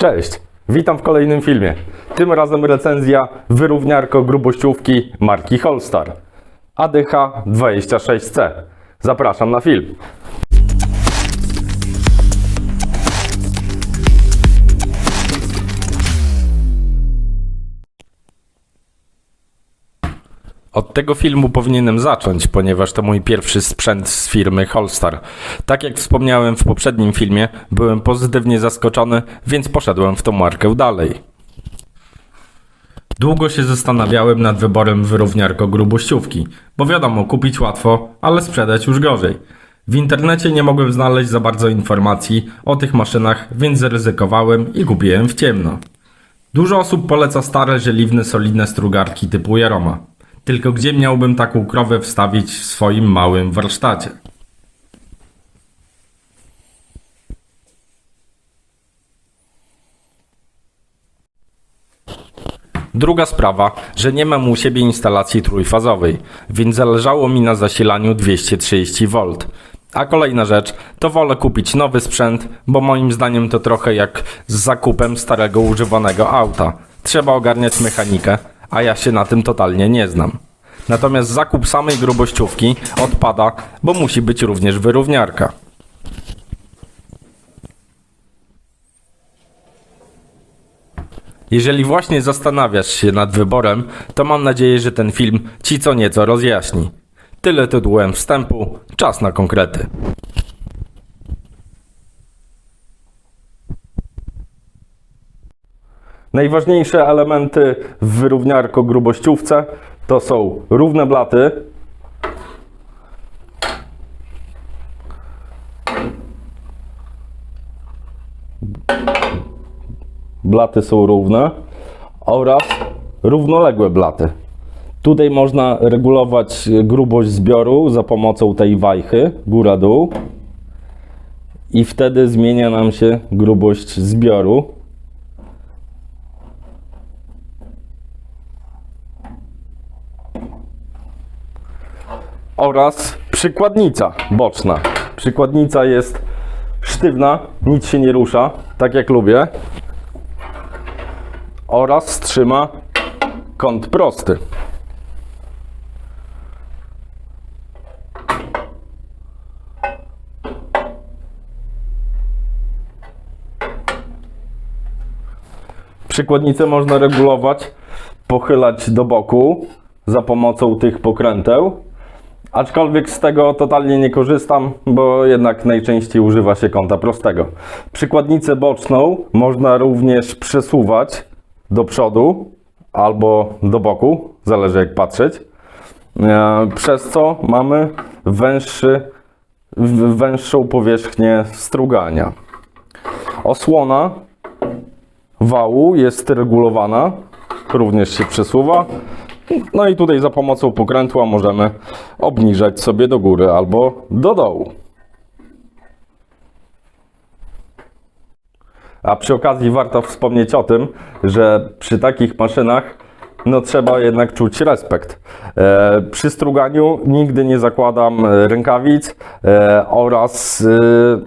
Cześć, witam w kolejnym filmie. Tym razem recenzja wyrówniarko grubościówki marki Holstar ADH 26C. Zapraszam na film. Od tego filmu powinienem zacząć, ponieważ to mój pierwszy sprzęt z firmy Holstar. Tak jak wspomniałem w poprzednim filmie, byłem pozytywnie zaskoczony, więc poszedłem w tą markę dalej. Długo się zastanawiałem nad wyborem wyrówniarko grubościówki, bo wiadomo, kupić łatwo, ale sprzedać już gorzej. W internecie nie mogłem znaleźć za bardzo informacji o tych maszynach, więc zaryzykowałem i kupiłem w ciemno. Dużo osób poleca stare, żeliwne, solidne strugarki typu Jaroma. Tylko gdzie miałbym taką krowę wstawić w swoim małym warsztacie? Druga sprawa, że nie mam u siebie instalacji trójfazowej, więc zależało mi na zasilaniu 230V. A kolejna rzecz, to wolę kupić nowy sprzęt, bo moim zdaniem to trochę jak z zakupem starego używanego auta. Trzeba ogarniać mechanikę, a ja się na tym totalnie nie znam. Natomiast zakup samej grubościówki odpada, bo musi być również wyrówniarka. Jeżeli właśnie zastanawiasz się nad wyborem, to mam nadzieję, że ten film Ci co nieco rozjaśni. Tyle tytułem wstępu, czas na konkrety. Najważniejsze elementy w wyrówniarko grubościówce to są równe blaty, blaty są równe oraz równoległe blaty. Tutaj można regulować grubość zbioru za pomocą tej wajchy góra-dół i wtedy zmienia nam się grubość zbioru. Oraz przykładnica boczna. Przykładnica jest sztywna, nic się nie rusza, tak jak lubię. Oraz trzyma kąt prosty. Przykładnicę można regulować, pochylać do boku za pomocą tych pokręteł. Aczkolwiek z tego totalnie nie korzystam, bo jednak najczęściej używa się kąta prostego. Przykładnicę boczną można również przesuwać do przodu albo do boku, zależy jak patrzeć, e, przez co mamy węższy, węższą powierzchnię strugania. Osłona wału jest regulowana, również się przesuwa. No i tutaj za pomocą pokrętła możemy obniżać sobie do góry albo do dołu. A przy okazji warto wspomnieć o tym, że przy takich maszynach no trzeba jednak czuć respekt. E, przy struganiu nigdy nie zakładam e, rękawic e, oraz e,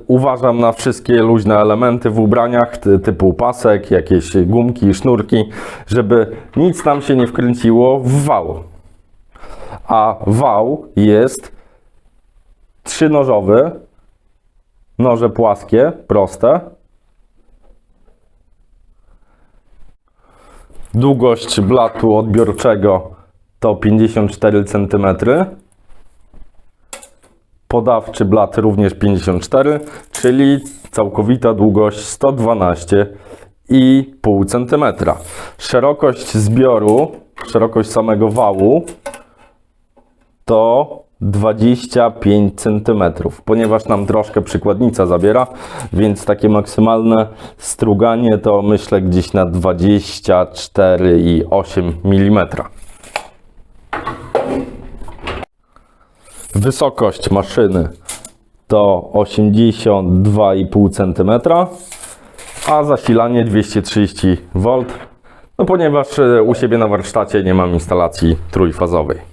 uważam na wszystkie luźne elementy w ubraniach ty, typu pasek, jakieś gumki, sznurki, żeby nic nam się nie wkręciło w wał. A wał jest trzynożowy, noże płaskie, proste, Długość blatu odbiorczego to 54 cm. Podawczy blat również 54, czyli całkowita długość 112,5 cm. Szerokość zbioru, szerokość samego wału to 25 cm, ponieważ nam troszkę przykładnica zabiera, więc takie maksymalne struganie to myślę gdzieś na 24,8 mm. Wysokość maszyny to 82,5 cm, a zasilanie 230 V, no ponieważ e, u siebie na warsztacie nie mam instalacji trójfazowej.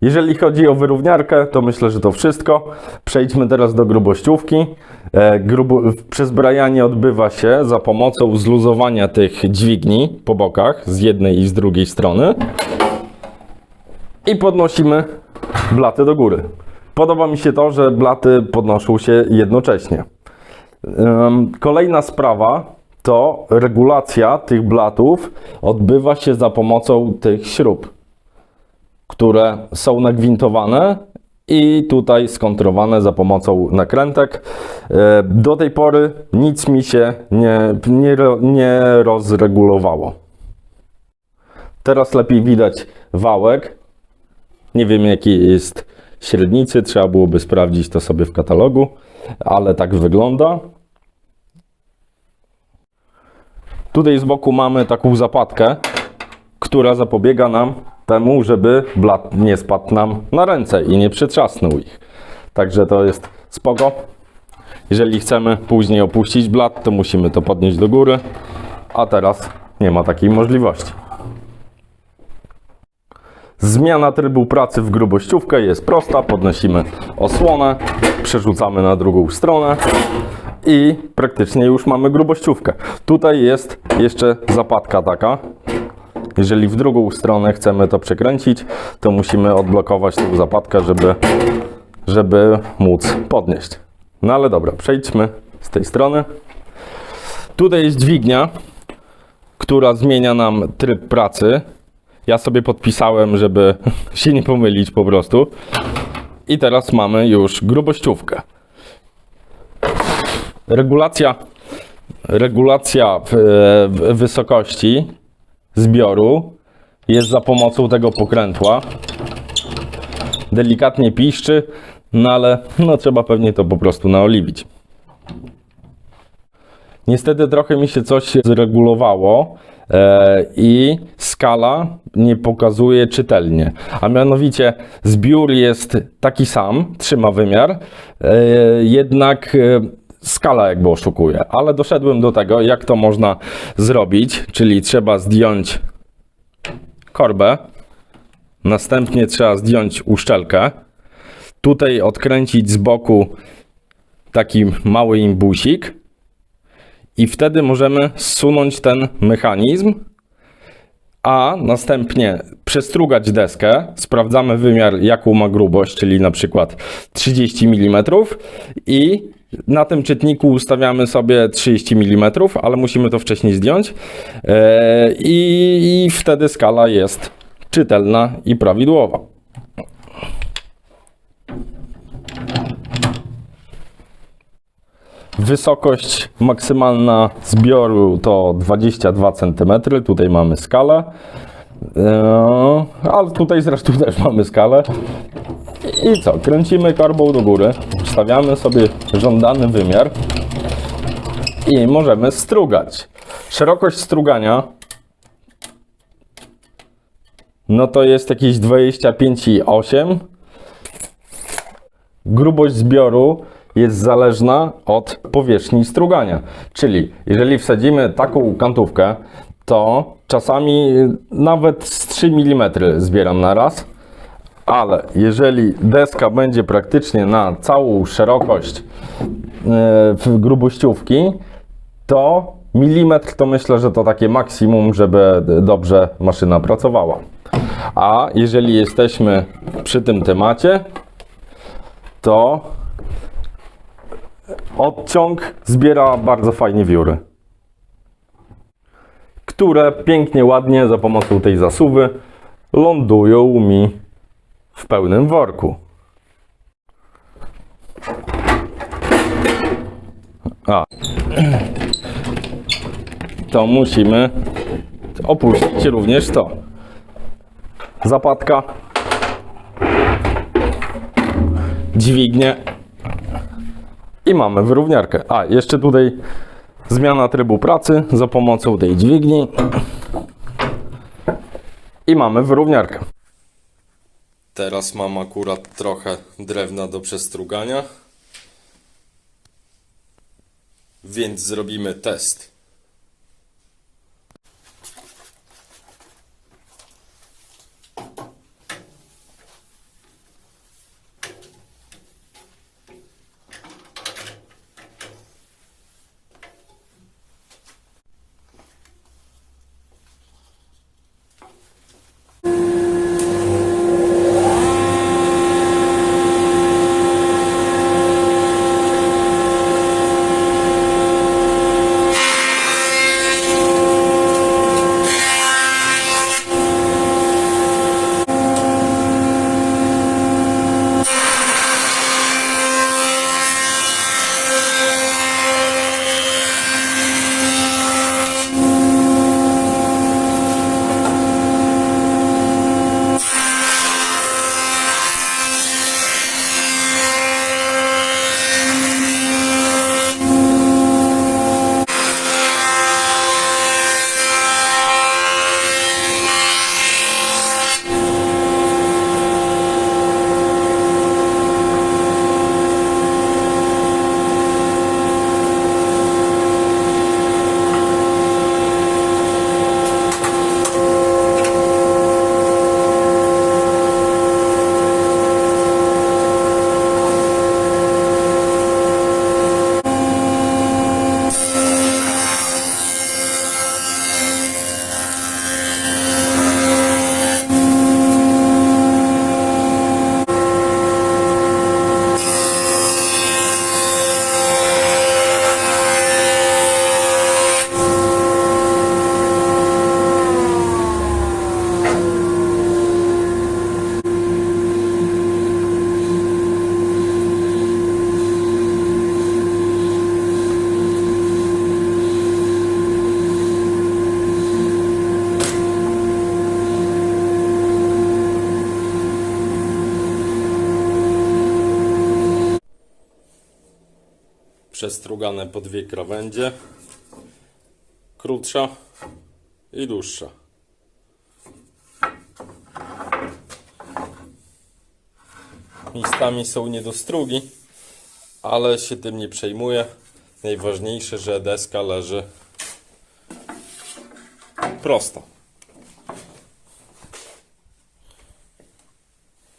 Jeżeli chodzi o wyrówniarkę, to myślę, że to wszystko. Przejdźmy teraz do grubościówki. E, grubo, przezbrajanie odbywa się za pomocą zluzowania tych dźwigni po bokach z jednej i z drugiej strony i podnosimy blaty do góry. Podoba mi się to, że blaty podnoszą się jednocześnie. Kolejna sprawa to regulacja tych blatów odbywa się za pomocą tych śrub, które są nagwintowane i tutaj skontrowane za pomocą nakrętek. E, Do tej pory nic mi się nie, nie, nie rozregulowało. Teraz lepiej widać wałek. Nie wiem jaki jest średnicy, trzeba byłoby sprawdzić to sobie w katalogu, ale tak wygląda. Tutaj z boku mamy taką zapadkę, która zapobiega nam temu, żeby blat nie spadł nam na ręce i nie przytrzasnął ich. Także to jest spoko. Jeżeli chcemy później opuścić blat, to musimy to podnieść do góry, a teraz nie ma takiej możliwości. Zmiana trybu pracy w grubościówkę jest prosta. Podnosimy osłonę, przerzucamy na drugą stronę i praktycznie już mamy grubościówkę. Tutaj jest jeszcze zapadka taka. Jeżeli w drugą stronę chcemy to przekręcić, to musimy odblokować tą zapadkę, żeby, żeby móc podnieść. No ale dobra, przejdźmy z tej strony. Tutaj jest dźwignia, która zmienia nam tryb pracy. Ja sobie podpisałem, żeby się nie pomylić po prostu. I teraz mamy już grubościówkę. Regulacja, regulacja w, w wysokości zbioru jest za pomocą tego pokrętła. Delikatnie piszczy, no ale no, trzeba pewnie to po prostu naoliwić. Niestety trochę mi się coś zregulowało e, i skala nie pokazuje czytelnie. A mianowicie zbiór jest taki sam, trzyma wymiar, e, jednak e, skala jakby oszukuje. Ale doszedłem do tego, jak to można zrobić, czyli trzeba zdjąć korbę, następnie trzeba zdjąć uszczelkę, tutaj odkręcić z boku taki mały imbusik, i wtedy możemy zsunąć ten mechanizm, a następnie przestrugać deskę. Sprawdzamy wymiar, jaką ma grubość, czyli na przykład 30 mm i na tym czytniku ustawiamy sobie 30 mm, ale musimy to wcześniej zdjąć Eee, i, i wtedy skala jest czytelna i prawidłowa. Wysokość maksymalna zbioru to 22 cm. Tutaj mamy skalę. Eee, ale tutaj zresztą też mamy skalę. I co? Kręcimy korbą do góry. Ustawiamy sobie żądany wymiar. I możemy strugać. Szerokość strugania no to jest jakieś 25,8 grubość zbioru jest zależna od powierzchni strugania. Czyli jeżeli wsadzimy taką kantówkę, to czasami nawet z 3 mm zbieram na raz, ale jeżeli deska będzie praktycznie na całą szerokość e, grubościówki, to milimetr to myślę, że to takie maksimum, żeby dobrze maszyna pracowała. A jeżeli jesteśmy przy tym temacie, to odciąg zbiera bardzo fajnie wióry, które pięknie, ładnie za pomocą tej zasuwy lądują mi w pełnym worku. A. To musimy opuścić również to. Zapadka. Dźwignię i mamy wyrówniarkę. A, jeszcze tutaj zmiana trybu pracy za pomocą tej dźwigni. I mamy wyrówniarkę. Teraz mam akurat trochę drewna do przestrugania. Więc zrobimy test. Przestrugane po dwie krawędzie. Krótsza i dłuższa. Miejscami są niedostrugi, ale się tym nie przejmuję. Najważniejsze, że deska leży prosto.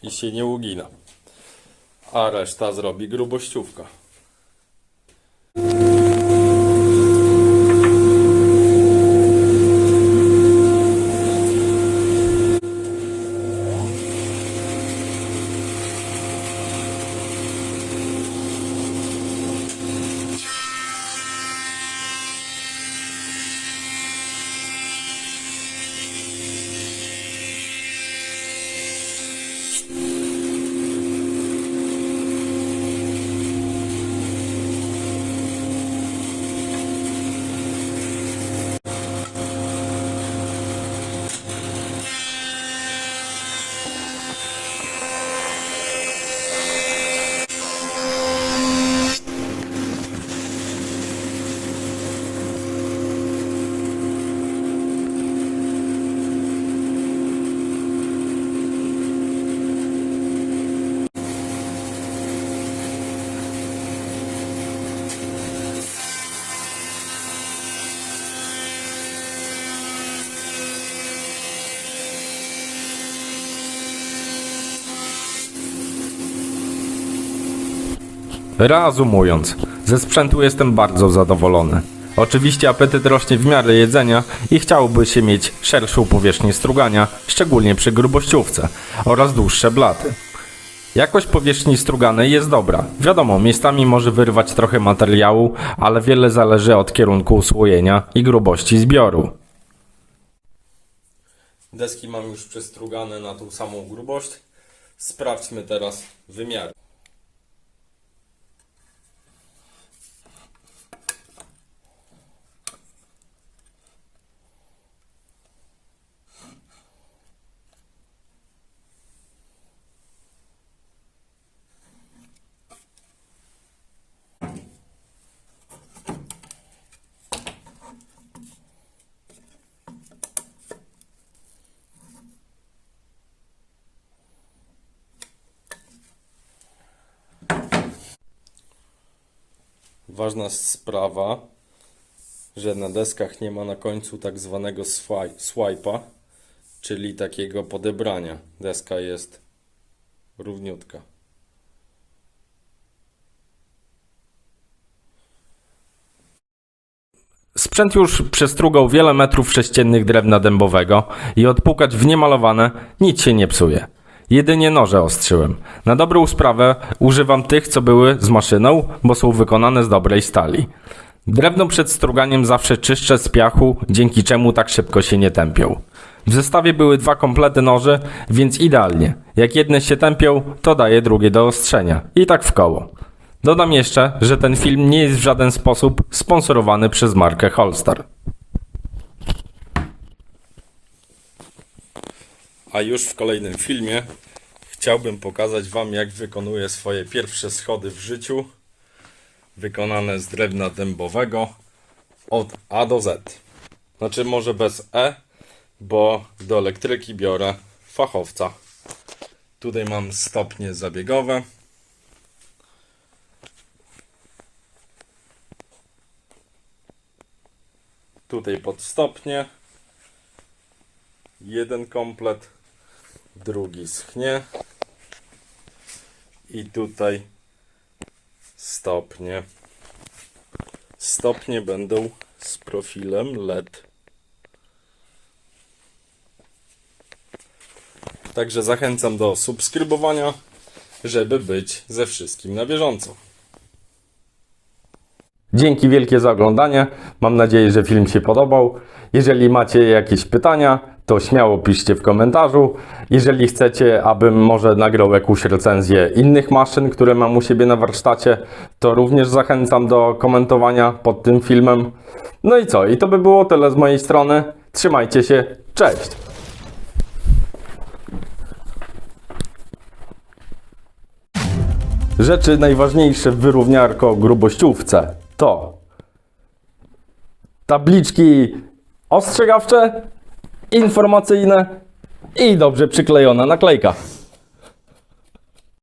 I się nie ugina. A reszta zrobi grubościówka. Reasumując, ze sprzętu jestem bardzo zadowolony. Oczywiście apetyt rośnie w miarę jedzenia i chciałoby się mieć szerszą powierzchnię strugania, szczególnie przy grubościówce oraz dłuższe blaty. Jakość powierzchni struganej jest dobra. Wiadomo, miejscami może wyrwać trochę materiału, ale wiele zależy od kierunku usłojenia i grubości zbioru. Deski mam już przestrugane na tą samą grubość. Sprawdźmy teraz wymiary. Ważna sprawa, że na deskach nie ma na końcu tak zwanego swi- swipe'a, czyli takiego podebrania. Deska jest równiutka. Sprzęt już przestrugał wiele metrów sześciennych drewna dębowego i odpukać w niemalowane nic się nie psuje. Jedynie noże ostrzyłem. Na dobrą sprawę używam tych, co były z maszyną, bo są wykonane z dobrej stali. Drewno przed struganiem zawsze czyszczę z piachu, dzięki czemu tak szybko się nie tępią. W zestawie były dwa komplety noży, więc idealnie. Jak jedne się tępią, to daję drugie do ostrzenia. I tak w koło. Dodam jeszcze, że ten film nie jest w żaden sposób sponsorowany przez markę Holstar. A już w kolejnym filmie chciałbym pokazać Wam, jak wykonuję swoje pierwsze schody w życiu, wykonane z drewna dębowego od A do Z. Znaczy, może bez E, bo do elektryki biorę fachowca. Tutaj mam stopnie zabiegowe. Tutaj pod stopnie. Jeden komplet, drugi schnie. I tutaj stopnie. Stopnie będą z profilem LED. Także zachęcam do subskrybowania, żeby być ze wszystkim na bieżąco. Dzięki wielkie za oglądanie. Mam nadzieję, że film się podobał. Jeżeli macie jakieś pytania, to śmiało piszcie w komentarzu. Jeżeli chcecie, abym może nagrał jakąś recenzję innych maszyn, które mam u siebie na warsztacie, to również zachęcam do komentowania pod tym filmem. No i co? I to by było tyle z mojej strony. Trzymajcie się. Cześć! Rzeczy najważniejsze w wyrówniarko grubościówce. to tabliczki ostrzegawcze, informacyjne i dobrze przyklejona naklejka.